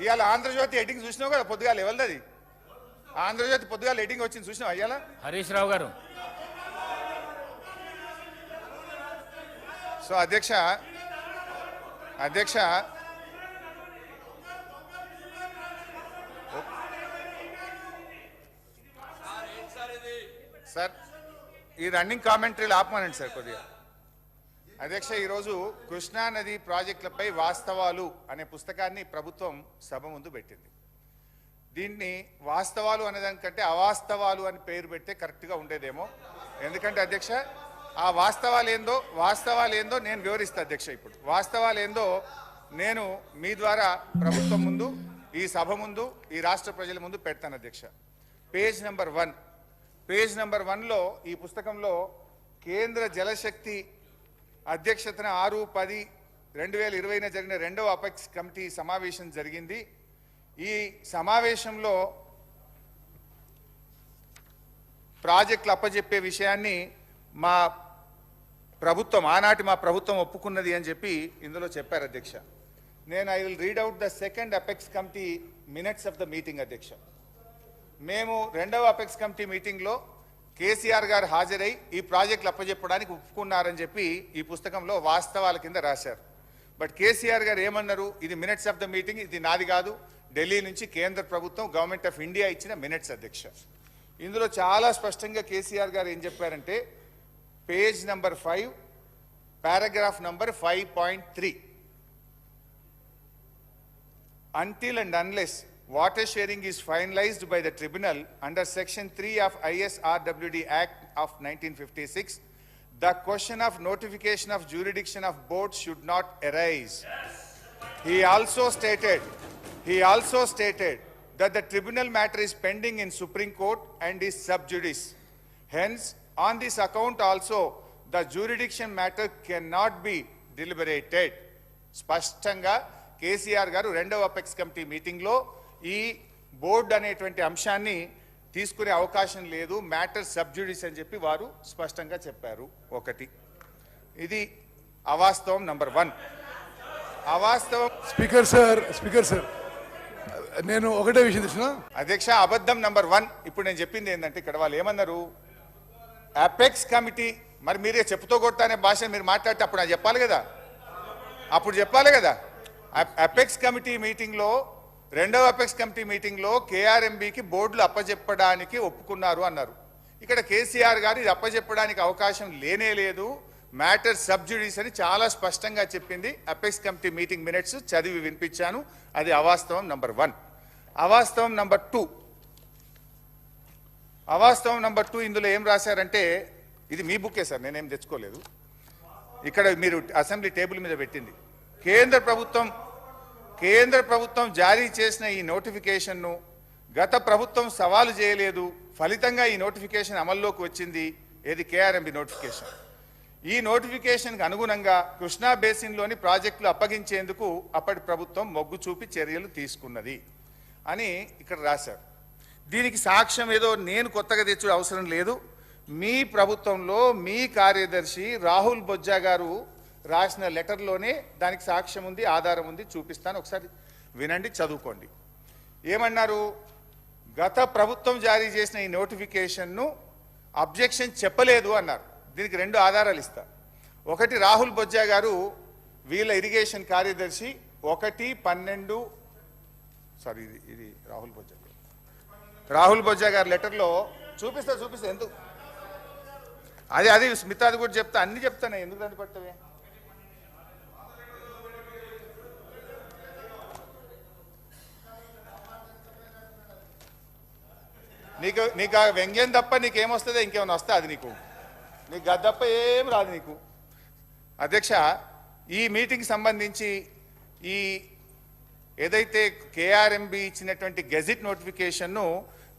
ఇవాళ ఆంధ్రజ్యోతి ఎడ్డింగ్ చూసినావు కదా పొద్దుగాల ఎవరిది ఆంధ్రజ్యోతి పొద్దుగాల ఎడ్డింగ్ వచ్చింది చూసినావు అయ్యాల హరీష్ రావు గారు. సో అధ్యక్ష అధ్యక్ష సార్ ఈ రన్నింగ్ కామెంటరీలు ఆపమనండి సార్ కొద్దిగా. అధ్యక్ష ఈరోజు కృష్ణానది ప్రాజెక్టులపై వాస్తవాలు అనే పుస్తకాన్ని ప్రభుత్వం సభ ముందు పెట్టింది. దీన్ని వాస్తవాలు అనేదానికంటే అవాస్తవాలు అని పేరు పెడితే కరెక్ట్గా ఉండేదేమో. ఎందుకంటే అధ్యక్ష ఆ వాస్తవాలు ఏందో వాస్తవాలు ఏందో నేను వివరిస్తా అధ్యక్ష ఇప్పుడు. వాస్తవాలు ఏందో నేను మీ ద్వారా ప్రభుత్వం ముందు ఈ సభ ముందు ఈ రాష్ట్ర ప్రజల ముందు పెడతాను అధ్యక్ష. Page number one. Page number వన్లో ఈ పుస్తకంలో కేంద్ర జలశక్తి అధ్యక్షతన ఆరు పది రెండు వేల ఇరవైన జరిగిన రెండవ అపెక్స్ కమిటీ సమావేశం జరిగింది. ఈ సమావేశంలో ప్రాజెక్టులు అప్పజెప్పే విషయాన్ని మా ప్రభుత్వం ఆనాటి మా ప్రభుత్వం ఒప్పుకున్నది అని చెప్పి ఇందులో చెప్పారు అధ్యక్ష. నేను I will read out the second apex committee minutes of the meeting అధ్యక్ష. మేము రెండవ అపెక్స్ కమిటీ మీటింగ్లో కేసీఆర్ గారు హాజరై ఈ ప్రాజెక్టులు అప్పజెప్పడానికి ఒప్పుకున్నారని చెప్పి ఈ పుస్తకంలో వాస్తవాల కింద రాశారు. బట్ కేసీఆర్ గారు ఏమన్నారు? ఇది మినిట్స్ ఆఫ్ ద మీటింగ్ ఇది నాది కాదు. ఢిల్లీ నుంచి కేంద్ర ప్రభుత్వం గవర్నమెంట్ ఆఫ్ ఇండియా ఇచ్చిన మినిట్స్ అధ్యక్ష. ఇందులో చాలా స్పష్టంగా కేసీఆర్ గారు ఏం చెప్పారంటే page number five paragraph number five point three until and unless water sharing is finalized by the tribunal under section 3 of ISRWD Act of 1956, the question of notification of jurisdiction of boards should not arise. He also stated, he also stated that the tribunal matter is pending in Supreme Court and is sub judice. Hence, on this account also, the jurisdiction matter cannot be deliberated. స్పష్టంగా KCR గారు రెండవ apex committee మీటింగ్లో ఈ board అనేటువంటి అంశాన్ని తీసుకునే అవకాశం లేదు. మ్యాటర్ సబ్జుడిస్ అని చెప్పి వారు స్పష్టంగా చెప్పారు. ఒకటి. ఇది అవాస్తవం నంబర్ వన్. అవాస్తవం స్పీకర్ సార్ స్పీకర్ సార్ నేను ఒకటే విషయం తెలిసిన అధ్యక్ష అబద్ధం నంబర్ వన్. ఇప్పుడు నేను చెప్పింది ఏంటంటే ఇక్కడ వాళ్ళు ఏమన్నారు? అపెక్స్ కమిటీ మరి మీరే చెప్పుతో కొడతా అనే భాష మీరు మాట్లాడితే అప్పుడు నాకు చెప్పాలి కదా? అప్పుడు చెప్పాలి కదా? అపెక్స్ కమిటీ మీటింగ్లో రెండవ అపెక్స్ కమిటీ మీటింగ్లో కేఆర్ఎంబికి బోర్డులు అప్పజెప్పడానికి ఒప్పుకున్నారు అన్నారు. ఇక్కడ కేసీఆర్ గారు ఇది అప్పజెప్పడానికి అవకాశం లేనే లేదు. మ్యాటర్ సబ్జుడీస్ అని చాలా స్పష్టంగా చెప్పింది అపెక్స్ కమిటీ మీటింగ్ మినిట్స్ చదివి వినిపించాను. అది అవాస్తవం నంబర్ వన్. అవాస్తవం నంబర్ టూ. అవాస్తవం నంబర్ టూ ఇందులో ఏం రాశారంటే ఇది మీ బుక్కే సార్ నేనేం తెచ్చుకోలేదు. ఇక్కడ మీరు అసెంబ్లీ టేబుల్ మీద పెట్టింది. కేంద్ర ప్రభుత్వం కేంద్ర ప్రభుత్వం జారీ చేసిన ఈ నోటిఫికేషన్ను గత ప్రభుత్వం సవాలు చేయలేదు. ఫలితంగా ఈ నోటిఫికేషన్ అమల్లోకి వచ్చింది. ఏది కేఆర్ఎంబి నోటిఫికేషన్? ఈ నోటిఫికేషన్కి అనుగుణంగా కృష్ణా బేసిన్లోని ప్రాజెక్టులు అప్పగించేందుకు అప్పటి ప్రభుత్వం మొగ్గు చూపి చర్యలు తీసుకున్నది అని ఇక్కడ రాశారు. దీనికి సాక్ష్యం ఏదో నేను కొత్తగా తెచ్చు అవసరం లేదు. మీ ప్రభుత్వంలో మీ కార్యదర్శి రాహుల్ బొజ్జా గారు రాసిన లెటర్లోనే దానికి సాక్ష్యం ఉంది ఆధారం ఉంది చూపిస్తాను. ఒకసారి వినండి చదువుకోండి. ఏమన్నారు? గత ప్రభుత్వం జారీ చేసిన ఈ నోటిఫికేషన్ను అబ్జెక్షన్ చెప్పలేదు అన్నారు. దీనికి రెండు ఆధారాలు ఇస్తా. ఒకటి రాహుల్ బొజ్జా గారు వీళ్ళ ఇరిగేషన్ కార్యదర్శి ఒకటి పన్నెండు సారీ ఇది ఇది రాహుల్ బొజ్జా గారు. రాహుల్ బొజ్జా గారి లెటర్లో చూపిస్తా చూపిస్తా ఎందుకు? అదే అది స్మితాది కూడా చెప్తా అన్ని చెప్తాను ఎందుకు దాన్ని పడతావే నీకు నీకు ఆ వ్యంగ్యం తప్ప నీకేమొస్తుందో ఇంకేమైనా వస్తా అది నీకు. నీకు గద్దప్ప ఏం రాదు నీకు. అధ్యక్ష ఈ మీటింగ్ సంబంధించి ఈ ఏదైతే కేఆర్ఎంబి ఇచ్చినటువంటి గెజిట్ నోటిఫికేషన్ను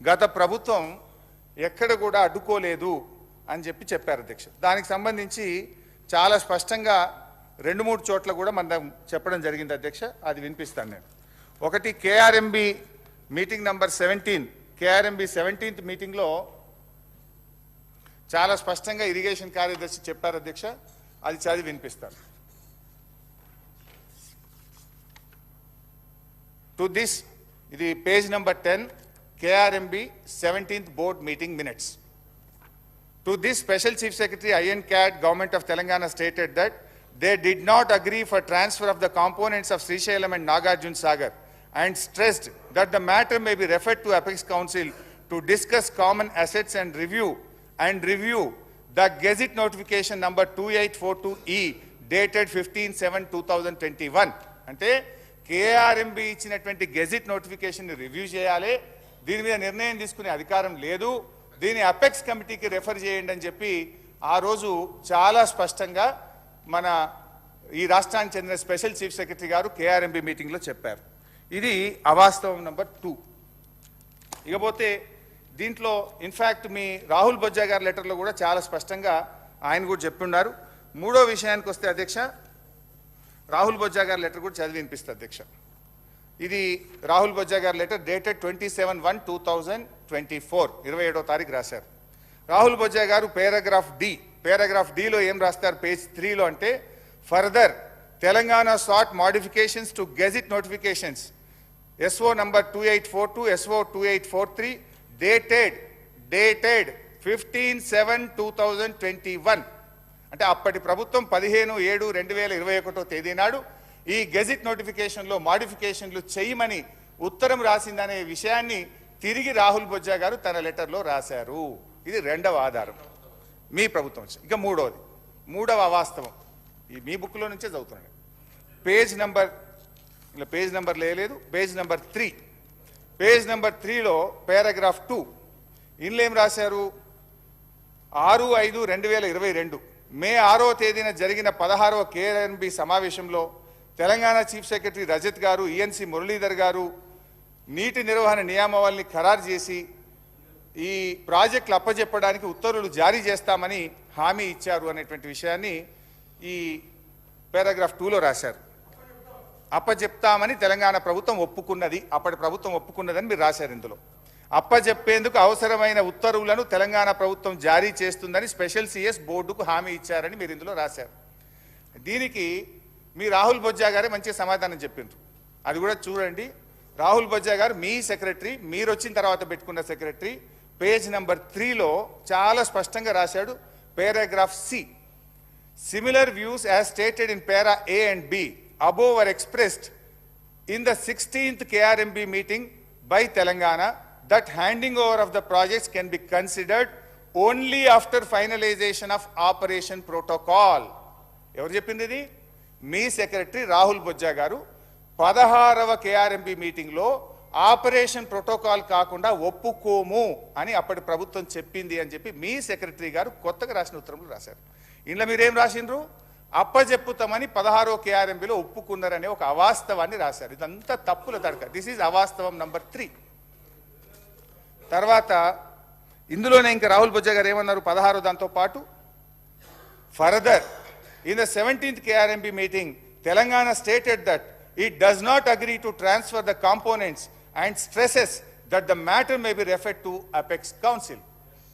గత ప్రభుత్వం ఎక్కడ కూడా అడ్డుకోలేదు అని చెప్పి చెప్పారు అధ్యక్ష. దానికి సంబంధించి చాలా స్పష్టంగా రెండు మూడు చోట్ల కూడా మనం చెప్పడం జరిగింది అధ్యక్ష. అది వినిపిస్తాను నేను. ఒకటి KRMB meeting number seventeen. KRMB seventeenth మీటింగ్లో చాలా స్పష్టంగా ఇరిగేషన్ కార్యదర్శి చెప్పారు అధ్యక్ష. అది చదివి వినిపిస్తారు టు దిస్ ఇది page number ten KRMB seventeenth board meeting minutes. To this special chief secretary I and CAD government of Telangana stated that they did not agree for transfer of the components of Srisailam and Nagarjuna Sagar. And stressed that the matter may be referred to Apex Council to discuss common assets and review and review the Gazette notification number 2842E dated 15/7/2021. అంటే KRMB ఇచ్చినటువంటి gazette notification review చేయాలి దీని మీద నిర్ణయం తీసుకునే అధికారం లేదు దీన్ని అపెక్స్ కమిటీకి రెఫర్ చేయండి అని చెప్పి ఆ రోజు చాలా స్పష్టంగా మన ఈ రాష్ట్రానికి చెందిన special chief secretary garu KRMB మీటింగ్లో చెప్పారు ఇది అవాస్తవం నెంబర్ టూ. ఇకపోతే దీంట్లో ఇన్ఫ్యాక్ట్ మీ రాహుల్ బొజ్జా గారి లెటర్లో కూడా చాలా స్పష్టంగా ఆయన కూడా చెప్పున్నారు మూడో విషయానికి వస్తే అధ్యక్ష రాహుల్ బొజ్జా గారి లెటర్ కూడా చదివి వినిపిస్తుంది అధ్యక్ష. ఇది రాహుల్ బొజ్జా గారి letter dated twenty seven one two thousand twenty four ఇరవై ఏడో తారీఖు రాశారు. రాహుల్ బొజ్జా గారు పేరాగ్రాఫ్ డి పేరాగ్రాఫ్ డిలో ఏం రాస్తారు? పేజ్ త్రీలో అంటే further Telangana sought modifications to gazette notifications SO number two eight four two SO two eight four three dated dated fifteen seven two thousand twenty one అంటే అప్పటి ప్రభుత్వం పదిహేను ఏడు రెండు వేల ఇరవై ఒకటో తేదీ నాడు ఈ గెజిట్ నోటిఫికేషన్లో మాడిఫికేషన్లు చేయమని ఉత్తరం రాసిందనే విషయాన్ని తిరిగి రాహుల్ బొజ్జా గారు తన లెటర్లో రాశారు. ఇది రెండవ ఆధారం. మీ ప్రభుత్వం ఇక మూడవది మూడవ అవాస్తవం. ఈ మీ బుక్లో నుంచే చదువుతున్నాను. పేజ్ నంబర్ ఇలా పేజ్ నెంబర్ లేదు page number three. Page number త్రీలో పారాగ్రాఫ్ టూ. ఇందులో ఏం రాశారు? ఆరు ఐదు రెండు వేల ఇరవై రెండు. మే ఆరో తేదీన జరిగిన పదహారవ కేఎన్బి సమావేశంలో తెలంగాణ చీఫ్ సెక్రటరీ రజత్ గారు ఈఎన్సీ మురళీధర్ గారు నీటి నిర్వహణ నియామావళిని ఖరారు చేసి ఈ ప్రాజెక్టులు అప్పజెప్పడానికి ఉత్తర్వులు జారీ చేస్తామని హామీ ఇచ్చారు అనేటువంటి విషయాన్ని ఈ పారాగ్రాఫ్ టూలో రాశారు. అప్పజెప్తామని తెలంగాణ ప్రభుత్వం ఒప్పుకున్నది. అప్పటి ప్రభుత్వం ఒప్పుకున్నదని మీరు రాశారు ఇందులో. అప్పజెప్పేందుకు అవసరమైన ఉత్తర్వులను తెలంగాణ ప్రభుత్వం జారీ చేస్తుందని స్పెషల్ సిఎస్ బోర్డుకు హామీ ఇచ్చారని మీరు ఇందులో రాశారు. దీనికి మీ రాహుల్ బొజ్జా గారే మంచి సమాధానం చెప్పిండ్రు. అది కూడా చూడండి. రాహుల్ బొజ్జా గారు మీ సెక్రటరీ మీరు వచ్చిన తర్వాత పెట్టుకున్న సెక్రటరీ పేజ్ నెంబర్ త్రీలో చాలా స్పష్టంగా రాశాడు. Paragraph C. Similar views as stated in para A and B above were expressed in the 16th KRMB meeting by Telangana that handing over of the projects can be considered only after finalization of operation protocol. ఎవరు చెప్పింది ఇది మీ secretary Rahul Bojja గారు పదహారవ KRMB మీటింగ్లో operation protocol కాకుండా ఒప్పుకోము అని అప్పటి ప్రభుత్వం చెప్పింది అని చెప్పి మీ సెక్రటరీ గారు కొత్తగా రాసిన ఉత్తరంలో రాశారు ఇంట్లో మీరేం రాసిండ్రు అప్పజెప్పుతామని పదహారో కేఆర్ఎంబిలో ఒప్పుకున్నారనే ఒక అవాస్తవాన్ని రాశారు. ఇదంతా తప్పుల తడక. దిస్ ఈజ్ అవాస్తవం నంబర్ త్రీ తర్వాత ఇందులోనే ఇంకా రాహుల్ బుజ్జ గారు ఏమన్నారు? పదహారో దాంతో పాటు further in the seventeenth KRMB meeting Telangana stated that it does not agree to transfer the components and stresses that the matter may be refer to apex council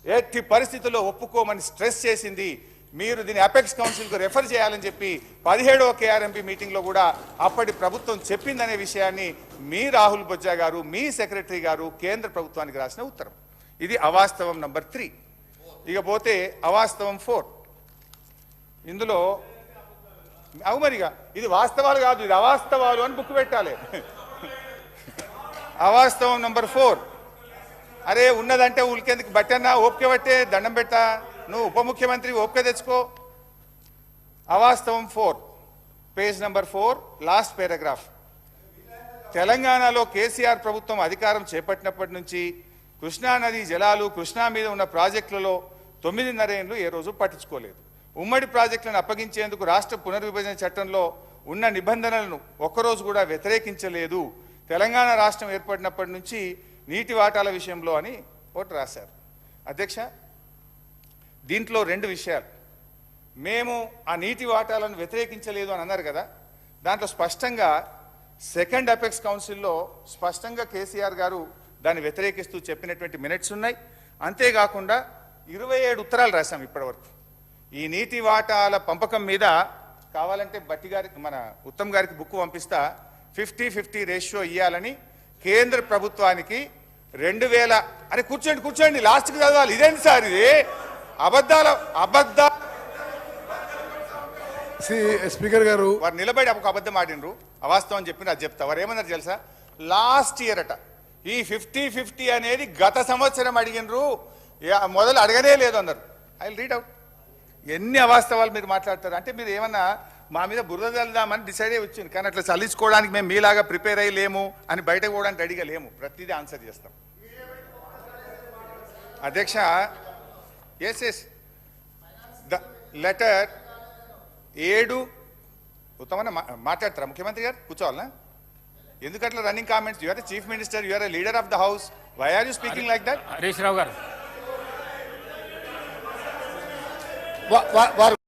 ఎట్టి పరిస్థితుల్లో ఒప్పుకోమని స్ట్రెస్ చేసింది మీరు దీన్ని అపెక్స్ కౌన్సిల్కు రెఫర్ చేయాలని చెప్పి పదిహేడవ KRMP మీటింగ్లో కూడా అప్పటి ప్రభుత్వం చెప్పిందనే విషయాన్ని మీ రాహుల్ బొజ్జా గారు మీ సెక్రటరీ గారు కేంద్ర ప్రభుత్వానికి రాసిన ఉత్తరం. ఇది అవాస్తవం నంబర్ త్రీ. ఇక పోతే అవాస్తవం ఫోర్. ఇందులో అవు మరిగా ఇది వాస్తవాలు కాదు ఇది అవాస్తవాలు అని బుక్ పెట్టాలి. అవాస్తవం నంబర్ ఫోర్. అరే ఉన్నదంటే ఉలికేందుకు బట్టన్నా? ఓపిక బట్టే దండం పెట్టా? నువ్వు ఉప ముఖ్యమంత్రి ఓపిక తెచ్చుకో. అవాస్తవం four. Page number four last paragraph. తెలంగాణలో కేసీఆర్ ప్రభుత్వం అధికారం చేపట్టినప్పటి నుంచి కృష్ణానది జలాలు కృష్ణా మీద ఉన్న ప్రాజెక్టులలో తొమ్మిదిన్నర ఏళ్ళు ఏ రోజు పట్టించుకోలేదు. ఉమ్మడి ప్రాజెక్టులను అప్పగించేందుకు రాష్ట్ర పునర్విభజన చట్టంలో ఉన్న నిబంధనలను ఒక్కరోజు కూడా వ్యతిరేకించలేదు. తెలంగాణ రాష్ట్రం ఏర్పడినప్పటి నుంచి నీటి వాటాల విషయంలో అని ఒకటి రాశారు. అధ్యక్ష దీంట్లో రెండు విషయాలు. మేము ఆ నీటి వాటాలను వ్యతిరేకించలేదు అని అన్నారు కదా. దాంట్లో స్పష్టంగా సెకండ్ అపెక్స్ కౌన్సిల్లో స్పష్టంగా కేసీఆర్ గారు దాన్ని వ్యతిరేకిస్తూ చెప్పినటువంటి మినిట్స్ ఉన్నాయి. అంతేకాకుండా ఇరవై ఏడు ఉత్తరాలు రాశాం ఇప్పటివరకు. ఈ నీటి వాటాల పంపకం మీద కావాలంటే బట్టి గారికి మన ఉత్తమ్ గారికి బుక్ పంపిస్తా. ఫిఫ్టీ ఫిఫ్టీ రేషియో ఇవ్వాలని కేంద్ర ప్రభుత్వానికి రెండు వేల అరే కూర్చోండి కూర్చోండి లాస్ట్కి చదవాలి. ఇదేంటి సార్ ఇది? అబద్ధాల అబద్ధ స్పీకర్ గారు. వారు నిలబడి ఒక అబద్ధం ఆడినరు. అవాస్తవం చెప్పిన అది చెప్తా. వారు ఏమన్నారు తెలుసా? లాస్ట్ ఇయర్ అట. ఈ ఫిఫ్టీ ఫిఫ్టీ అనేది గత సంవత్సరం అడిగినరు. మొదలు అడగనే లేదు అన్నారు. ఐ రీడ్ అవుట్ ఎన్ని అవాస్తవాలు మీరు మాట్లాడతారు? అంటే మీరు ఏమన్నా మా మీద బురద చల్దామని డిసైడ్ అయ్యి వచ్చింది కానీ అట్లా చల్లించుకోవడానికి మేము మీలాగా ప్రిపేర్ అయ్యి లేము అని బయటకు పోవడానికి రెడీగా లేము. ప్రతిదీ ఆన్సర్ చేస్తాం. అధ్యక్ష ఎస్ ఎస్ ద లెటర్ ఏడు. ఉత్తమన్న మాట్లాడతారా? ముఖ్యమంత్రి గారు కూర్చోవాలనా? ఎందుకట్లా running comments you're chief minister you're leader of the house why are you speaking like that Harish Rao garu. వా- వా- వారు